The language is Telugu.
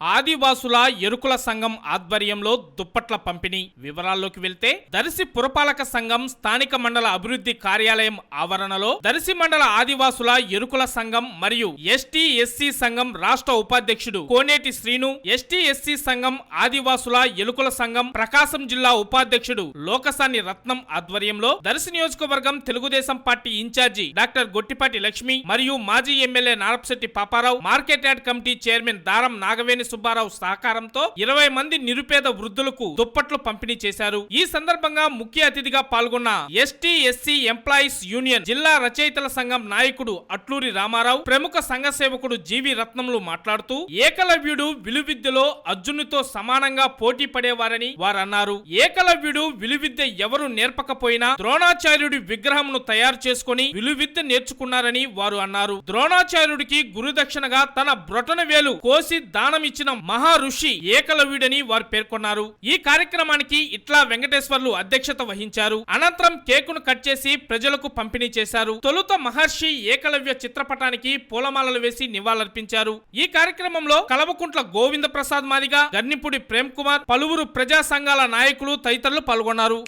ఆదివాసుల ఎరుకుల సంఘం ఆధ్వర్యంలో దుప్పట్ల పంపిణీ. వివరాల్లోకి వెళ్తే దర్శి పురపాలక సంఘం స్థానిక మండల అభివృద్ధి కార్యాలయం ఆవరణలో దర్శి మండల ఆదివాసుల ఎరుకుల సంఘం మరియు ఎస్టీ ఎస్సీ సంఘం రాష్ట్ర ఉపాధ్యక్షుడు కోనేటి శ్రీను ఎస్టీ ఎస్సీ సంఘం ఆదివాసుల ఎలుకల సంఘం ప్రకాశం జిల్లా ఉపాధ్యక్షుడు లోకసాని రత్నం ఆధ్వర్యంలో దర్శి నియోజకవర్గం Telugu Desam party incharge doctor Gottipati Lakshmi మరియు మాజీ MLA Narapasetti Paparao market yard committee chairman Daram Nagaveni Subbarao సహకారంతో ఇరవై మంది నిరుపేద వృద్ధులకు దుప్పట్లు పంపిణీ చేశారు. ఈ సందర్భంగా ముఖ్య అతిథిగా పాల్గొన్న ఎస్టీ ఎస్సీ ఎంప్లాయీస్ యూనియన్ జిల్లా రచయితల సంఘం నాయకుడు అట్లూరి రామారావు ప్రముఖ సంఘ సేవకుడు జీవి రత్నములు మాట్లాడుతూ ఏకలవ్యుడు విలువిద్యలో అర్జునుతో సమానంగా పోటీ పడేవారని వారన్నారు. ఏకలవ్యుడు విలువిద్య ఎవరు నేర్పకపోయినా ద్రోణాచార్యుడి విగ్రహంను తయారు చేసుకుని విలువిద్య నేర్చుకున్నారని వారు అన్నారు. ద్రోణాచార్యుడికి గురుదక్షిణగా తన బ్రొటన వేలు కోసి దానం ఇచ్చిన మహా ఋషి ఏకలవ్యుడని వారు పేర్కొన్నారు. ఈ కార్యక్రమానికి ఇట్లా వెంకటేశ్వర్లు అధ్యక్షత వహించారు. అనంతరం కేకును కట్ చేసి ప్రజలకు పంపిణీ చేశారు. తొలుత మహర్షి ఏకలవ్య చిత్రపటానికి పూలమాలలు వేసి నివాళులర్పించారు. ఈ కార్యక్రమంలో కలవకుంట్ల గోవింద ప్రసాద్ మాదిగా గన్నిపూడి ప్రేమ్ కుమార్ పలువురు ప్రజా సంఘాల నాయకులు తదితరులు పాల్గొన్నారు.